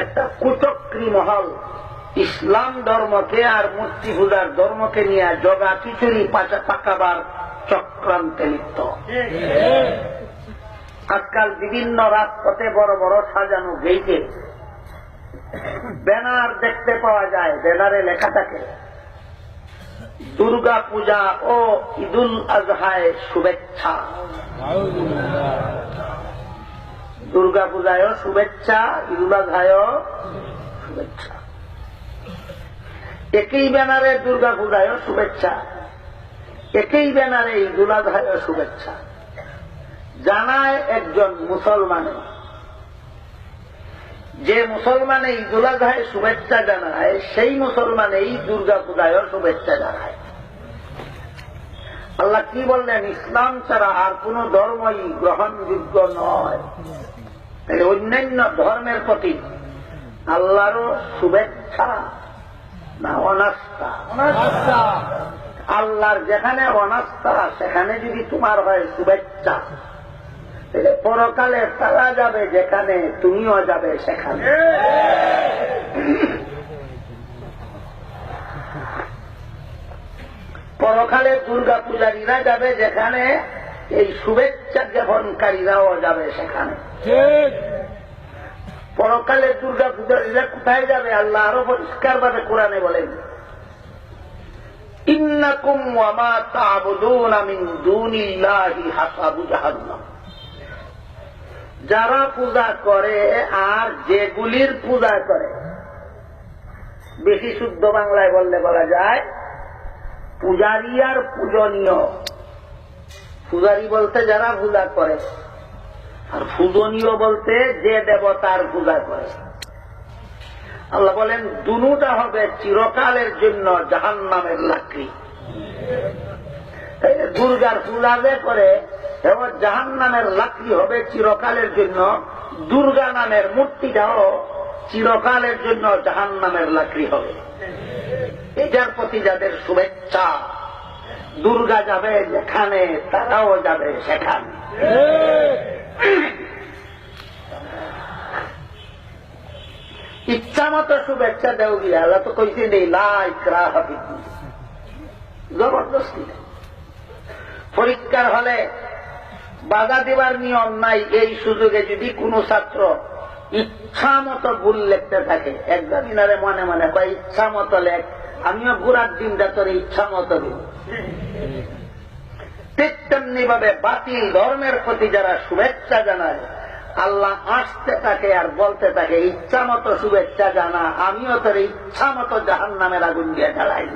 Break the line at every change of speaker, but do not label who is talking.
একটা কুচক্রী মহল। ইসলাম ধর্মকে আর মূর্তি পূজার ধর্মকে নিয়ে জগা খিচুড়ি পাকাবার চক্রান্তে লিপ্ত। আজকাল বিভিন্ন রাজপথে বড় বড় সাজানো গেইটে ব্যানার দেখতে পাওয়া যায়, ব্যানারে লেখা থাকে, দুর্গা পূজা ও ঈদুল আজহায় শুভেচ্ছা। দুর্গা পূজায়ও শুভেচ্ছা ঈদুল আজহায়ও শুভেচ্ছা। একই ব্যানারে দুর্গা পূজায়ও শুভেচ্ছা। একই ব্যানারে ঈদুল আজহায়ও শুভেচ্ছা। জানায় একজন মুসলমান। যে মুসলমানে ঈদুল আজহায় শুভেচ্ছা জানায়, সেই মুসলমানেই দুর্গা পূজায়ও শুভেচ্ছা জানায়। আল্লাহ কি বললেন? ইসলাম ছাড়া আর কোন ধর্মই গ্রহণযোগ্য নয়। তাহলে অন্যান্য ধর্মের প্রতি আল্লাহরও শুভেচ্ছা না অনাস্থা। আল্লাহর যেখানে অনাস্থা সেখানে যদি তোমার হয় শুভেচ্ছা। তাহলে পরকালে তারা যাবে যেখানে তুমিও যাবে সেখানে। পরকালে দুর্গা পূজারীরা যাবে যেখানে এই শুভেচ্ছা জ্ঞাপনকারীরাও যাবে সেখানে। পরকালে দুর্গা পূজারীরা কোথায় যাবে? আল্লাহ আরও পরিষ্কার ভাবে কোরআনে বলেন। ইন্নাকুম ওয়ামা তা'বুদুনা দুনিল্লাহি হাসাবু জাহান্নাম। যারা পূজা করে আর যেগুলির পূজা করে বেশি শুদ্ধ বাংলায় বললে বলা যায় পূজারি আর পূজনীয়। পূজারি বলতে যারা পূজা করে। আর পূজনীয় বলতে যে দেবতার পূজা করে। আল্লাহ বলেন দুনুটা হবে চিরকালের জন্য জাহান নামের লাকড়ি দুর্গার পূজা যে করে এবং জাহান নামের লাকড়ি হবে চিরকালের জন্য। দুর্গা নামের মূর্তিটাও চিরকালের জন্য জাহান নামের লাকড়ি হবে। এটার প্রতি যাদের শুভেচ্ছা। দুর্গা যাবে যেখানে, তারাও যাবে সেখানে। ইচ্ছা মতো শুভেচ্ছা দেও গিয়া, আল্লাহ তো কইছে নেই লাই জবরদস্তি। পরীক্ষার হলে বাধা দেবার নিয়ম নাই, এই সুযোগে যদি কোনো ছাত্র ইচ্ছা মতো ভুল লিখতে থাকে একজামিনারে মনে মনে কয়, ইচ্ছা মতো লেখ। আমিও ঘোরার দিনটা তোর ইচ্ছা মতো দিব ঠিক তেমনি ভাবে বাতিল ধর্মের প্রতি যারা শুভেচ্ছা জানায়, আল্লাহ আসতে থাকে আর বলতে থাকে ইচ্ছা মতো শুভেচ্ছা জানা, আমিও তোর ইচ্ছা মতো জাহান নামের আগুন দিয়ে জ্বালাই